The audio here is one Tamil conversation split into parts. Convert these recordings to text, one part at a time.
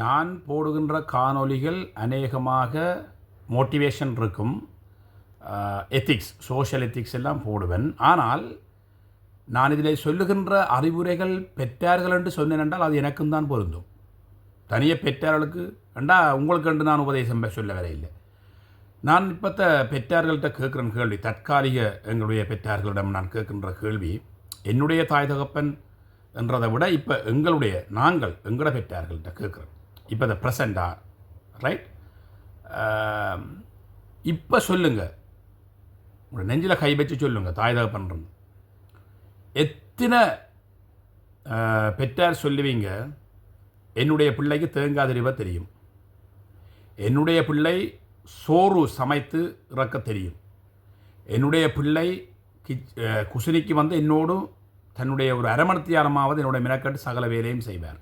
நான் போடுகின்ற காணொளிகள் அநேகமாக மோட்டிவேஷன் இருக்கும். எத்திக்ஸ் சோஷியல் எத்திக்ஸ் எல்லாம் போடுவேன். ஆனால் நான் இதில் சொல்லுகின்ற அறிவுரைகள் பெற்றார்கள் என்று சொன்னேன் என்றால் அது எனக்கும் தான் பொருந்தும். தனியே பெற்றார்களுக்கு ஏண்டா உங்களுக்கு என்று நான் உபதேசம் சொல்ல வரையில்லை. நான் இப்போத்த பெற்றார்கள்ட்ட கேட்குற கேள்வி தற்காலிக எங்களுடைய பெற்றார்களிடம் நான் கேட்கின்ற கேள்வி என்னுடைய தாய் தகப்பன் என்றதை விட இப்போ எங்களுடைய நாங்கள் எங்களோட பெற்றார்கள்ட்ட கேட்குறேன் இப்போ இந்த ப்ரெசண்டா ரைட் இப்போ சொல்லுங்கள் உங்களோட நெஞ்சில் கை வச்சு சொல்லுங்கள் தாய் தகப்பன்றது எத்தனை பெற்றார் சொல்லுவீங்க? என்னுடைய பிள்ளைக்கு தேங்காதிரிவ தெரியும். என்னுடைய பிள்ளை சோறு சமைத்து இறக்க தெரியும். என்னுடைய பிள்ளை கிச் குசினிக்கு வந்து என்னோடும் தன்னுடைய ஒரு அரமணத்தியாரமாவது என்னுடைய மினக்கட்டு சகல வேலையும் செய்வார்.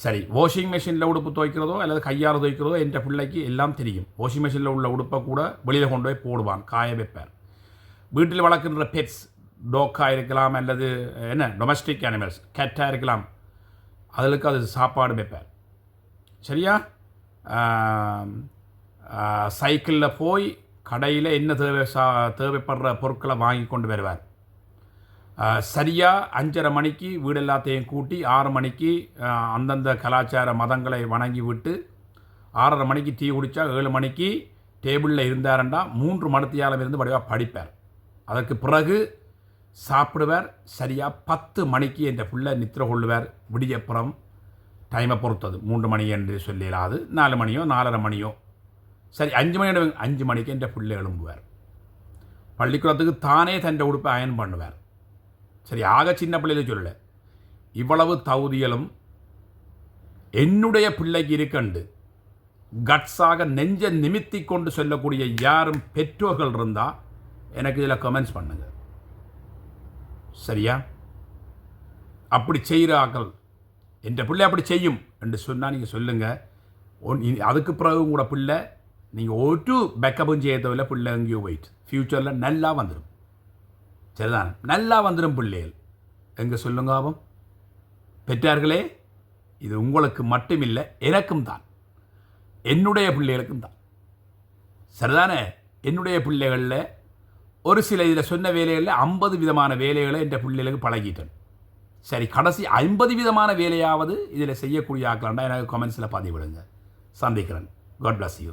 சரி வாஷிங் மிஷினில் உடுப்பு துவைக்கிறதோ அல்லது கையால் துவைக்கிறதோ என்ற பிள்ளைக்கு எல்லாம் தெரியும். வாஷிங் மிஷினில் உள்ள உடுப்பை கூட வெளியில் கொண்டு போய் போடுவான் காய வைப்பார். வீட்டில் வளர்க்கின்ற பெட்ஸ் டோக்காக இருக்கலாம் அல்லது என்ன டொமஸ்டிக் அனிமல்ஸ் கேட்டாக இருக்கலாம். அதுக்கு அது சாப்பாடு வைப்பார். சரியா? சைக்கிளில் போய் கடையில் என்ன தேவை சா தேவைப்படுற பொருட்களை வாங்கி கொண்டு வருவார். சரியாக அஞ்சரை மணிக்கு வீடு எல்லாத்தையும் கூட்டி ஆறு மணிக்கு அந்தந்த கலாச்சார மதங்களை வணங்கி விட்டு ஆறரை மணிக்கு டீ குடித்தா ஏழு மணிக்கு டேபிளில் இருந்தாரண்டா மூன்று மணித்தியாலம் இருந்து வடிவாக படிப்பார். அதற்கு பிறகு சாப்பிடுவார் சரியாக பத்து மணிக்கு என்ற பிள்ளை நித்திர கொள்ளுவார். விடியப்புறம் டைமை பொறுத்தது. மூன்று மணி என்று சொல்லிடாது நாலு மணியோ நாலரை மணியோ. சரி அஞ்சு மணி அஞ்சு மணிக்கு என்ற பிள்ளை எழும்புவார். பள்ளிக்கூடத்துக்கு தானே தன் உடுப்பை அயன் பண்ணுவார். சரி ஆக சின்ன பிள்ளையில சொல்லலை. இவ்வளவு தகுதிகளும் என்னுடைய பிள்ளைக்கு இருக்கண்டு. கட்ஸாக நெஞ்ச நிமித்தி கொண்டு சொல்லக்கூடிய யாரும் பெற்றோர்கள் இருந்தால் எனக்கு இதில் கமெண்ட்ஸ் பண்ணுங்க. சரியா? அப்படி செய்கிற ஆக்கள் என்ற பிள்ளை அப்படி செய்யும் என்று சொன்னால் நீங்கள் சொல்லுங்கள் ஒன் அதுக்கு பிறகு கூட பிள்ளை நீங்கள் ஒரு பேக்கப்பும் செய்ய தேவையில்ல பிள்ளை எங்கேயோ போயிட்டு. ஃப்யூச்சரில் நல்லா வந்துடும் சரிதானே? நல்லா வந்துடும் பிள்ளைகள். எங்கே சொல்லுங்க ஆபம் பெற்றார்களே இது உங்களுக்கு மட்டுமில்லை எனக்கும் தான். என்னுடைய பிள்ளைகளுக்கும் தான். சரிதானே? என்னுடைய பிள்ளைகளில் ஒரு சில இதில் சொன்ன வேலைகளில் ஐம்பது விதமான வேலைகளை என்ற பிள்ளைகளுக்கு பழகிட்டேன். சரி கடைசி ஐம்பது விதமான வேலையாவது இதில் செய்யக்கூடிய ஆக்கலாண்டா எனக்கு கமெண்ட்ஸில் பதிவிடுங்க. சந்திக்கிறேன். God bless you